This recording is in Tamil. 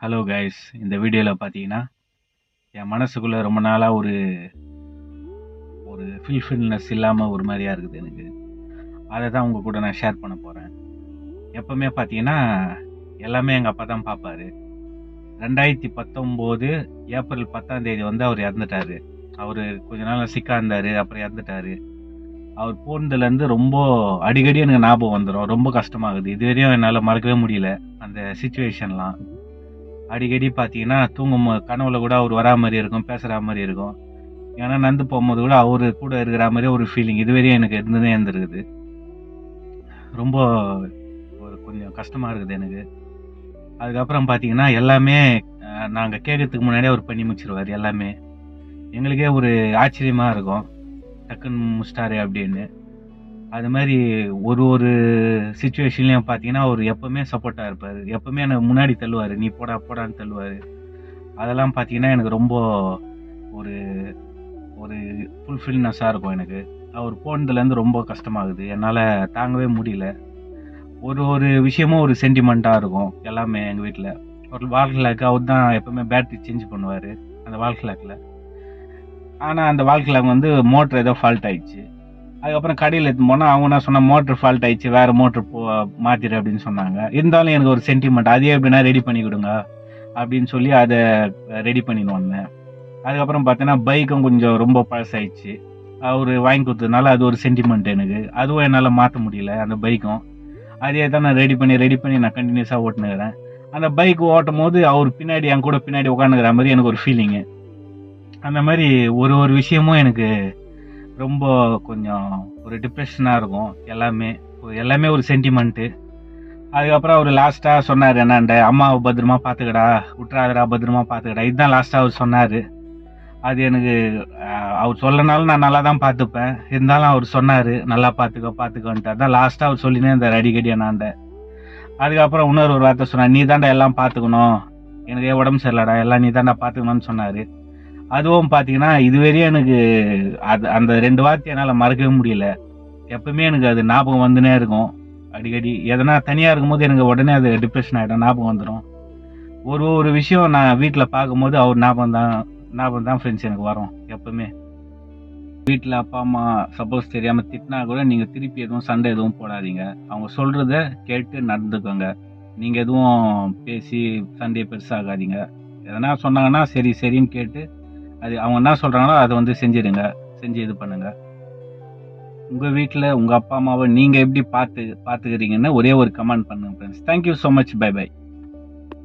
ஹலோ கைஸ் இந்த வீடியோவில் பார்த்தீங்கன்னா என் மனசுக்குள்ளே ரொம்ப நாளாக ஒரு ஒரு ஃபில்ஃபில்னஸ் இல்லாமல் ஒரு மாதிரியாக இருக்குது எனக்கு. அதை தான் உங்கள் கூட நான் ஷேர் பண்ண போகிறேன் எப்போவுமே பார்த்தீங்கன்னா எல்லாமே எங்கள் அப்பா தான் பார்ப்பாரு ரெண்டாயிரத்தி பத்தொம்போது ஏப்ரல் பத்தாம் தேதி வந்து அவர் இறந்துட்டாரு. அவர் கொஞ்ச நாள் சிக்கா இருந்தார் அப்புறம் இறந்துட்டாரு. அவர் போனதுலேருந்து ரொம்ப அடிக்கடி எனக்கு ஞாபகம் வந்துடும் ரொம்ப கஷ்டமாகுது. இது வரையும் என்னால் மறக்கவே முடியல. அந்த சுச்சுவேஷன்லாம் அடிக்கடி பார்த்தீங்கன்னா தூங்கும் கனவுல கூட அவர் வரா மாதிரி இருக்கும் பேசுகிற மாதிரி இருக்கும். ஏன்னா நந்து போகும்போது கூட அவர் கூட இருக்கிற மாதிரி ஒரு ஃபீலிங் இதுவரையும் எனக்கு இருந்ததே இருந்திருக்குது. ரொம்ப ஒரு கொஞ்சம் கஷ்டமாக இருக்குது எனக்கு. அதுக்கப்புறம் பார்த்தீங்கன்னா எல்லாமே நாங்கள் கேட்கறதுக்கு முன்னாடியே அவர் பண்ணி முடிச்சிருவார் எல்லாமே. எங்களுக்கே ஒரு ஆச்சரியமாக இருக்கும். டக்குன்னு முடிச்சிட்டாரு அப்படின்னு. அது மாதிரி ஒரு ஒரு சுச்சுவேஷன்லையும் பார்த்தீங்கன்னா அவர் எப்போவுமே சப்போர்ட்டாக இருப்பார். எப்போவுமே எனக்கு முன்னாடி தள்ளுவார். நீ போடா போடான்னு தள்ளுவார். அதெல்லாம் பார்த்தீங்கன்னா எனக்கு ரொம்ப ஒரு ஒரு ஃபுல்ஃபில்னஸாக இருக்கும் எனக்கு. அவர் போனதுலேருந்து ரொம்ப கஷ்டமாகுது. என்னால் தாங்கவே முடியல. ஒரு ஒரு விஷயமும் ஒரு சென்டிமெண்ட்டாக இருக்கும் எல்லாமே எங்கள் வீட்டில் ஒரு வால் கிளாக் அவர் தான் எப்போவுமே பேட்டரி சேஞ்ச் பண்ணுவார் அந்த வால் கிளாக்கில் ஆனால் அந்த வால் கிளாக் வந்து மோட்டர் ஏதோ ஃபால்ட் ஆயிடுச்சு. அதுக்கப்புறம் கடையில் எடுத்து போனால் அவங்க என்ன சொன்ன மோட்டர் ஃபால்ட் ஆயிடுச்சு வேறு மோட்டர் போ மாற்றிடு அப்படின்னு சொன்னாங்க. இருந்தாலும் எனக்கு ஒரு சென்டிமெண்ட் அதே எப்படின்னா ரெடி பண்ணி கொடுங்க அப்படின்னு சொல்லி அதை ரெடி பண்ணின்னு வந்தேன். அதுக்கப்புறம் பார்த்தீங்கன்னா பைக்கும் கொஞ்சம் ரொம்ப பழசாயிடுச்சு. அவர் வாங்கி கொடுத்ததுனால அது ஒரு சென்டிமெண்ட் எனக்கு. அதுவும் என்னால் மாற்ற முடியல அந்த பைக்கும் அதே தான் நான் ரெடி பண்ணி ரெடி பண்ணி நான் கண்டினியூஸாக ஓட்டுனுக்கிறேன். அந்த பைக் ஓட்டும் போது அவர் பின்னாடி என் கூட பின்னாடி உட்காந்துக்கிற மாதிரி எனக்கு ஒரு ஃபீலிங்கு அந்த மாதிரி ஒரு ஒரு விஷயமும் எனக்கு ரொம்ப கொஞ்சம் ஒரு டிப்ரெஷனாக இருக்கும். எல்லாமே எல்லாமே ஒரு சென்டிமெண்ட்டு அதுக்கப்புறம் அவர் லாஸ்ட்டாக சொன்னார் என்னண்ட அம்மாவை பத்திரமா பார்த்துக்கடா விட்றாதடா பத்திரமா பார்த்துக்கடா இதுதான் லாஸ்ட்டாக அவர் சொன்னார். அது எனக்கு அவர் சொல்லனாலும் நான் நல்லா தான் பார்த்துப்பேன் இருந்தாலும் அவர் சொன்னார் நல்லா பார்த்துக்க பார்த்துக்கோன்ட்டு அதான் லாஸ்ட்டாக அவர் சொல்லினே இருந்தார் அடிக்கடி என்னாண்ட அதுக்கப்புறம் இன்னொரு ஒரு வார்த்தை சொன்னார் நீ தாண்டா எல்லாம் பார்த்துக்கணும் எனக்கு உடம்பு சரியில்லடா எல்லாம் நீ தாண்டா பார்த்துக்கணும்னு சொன்னார். அதுவும் பார்த்தீங்கன்னா இதுவரையும் எனக்கு அது அந்த ரெண்டு வார்த்தை என்னால் மறக்கவே முடியல. எப்பவுமே எனக்கு அது ஞாபகம் வந்துனே இருக்கும். அடிக்கடி எதனா தனியாக இருக்கும்போது எனக்கு உடனே அது டிப்ரெஷன் ஆகிடும் ஞாபகம் வந்துடும் ஒரு ஒரு விஷயம் நான் வீட்டில் பார்க்கும்போது அவர் ஞாபகம் தான் ஞாபகம் தான் ஃப்ரெண்ட்ஸ் எனக்கு வரும் எப்பவுமே. வீட்டில் அப்பா அம்மா சப்போஸ் தெரியாமல் திட்டினா கூட நீங்கள் திருப்பி எதுவும் சண்டை எதுவும் போடாதீங்க. அவங்க சொல்கிறத கேட்டு நடந்துக்கோங்க. நீங்கள் எதுவும் பேசி சண்டையை பெருசாகாதீங்க. எதனா சொன்னாங்கன்னா சரி சரின்னு கேட்டு அது அவங்க என்ன சொல்கிறாங்களோ அதை வந்து செஞ்சிடுங்க. செஞ்சு இது பண்ணுங்க. உங்கள் வீட்டில் உங்கள் அப்பா அம்மாவை நீங்கள் எப்படி பார்த்து பார்த்துக்கிறீங்கன்னு ஒரே ஒரு கமெண்ட் பண்ணுங்க friends thank you so much bye bye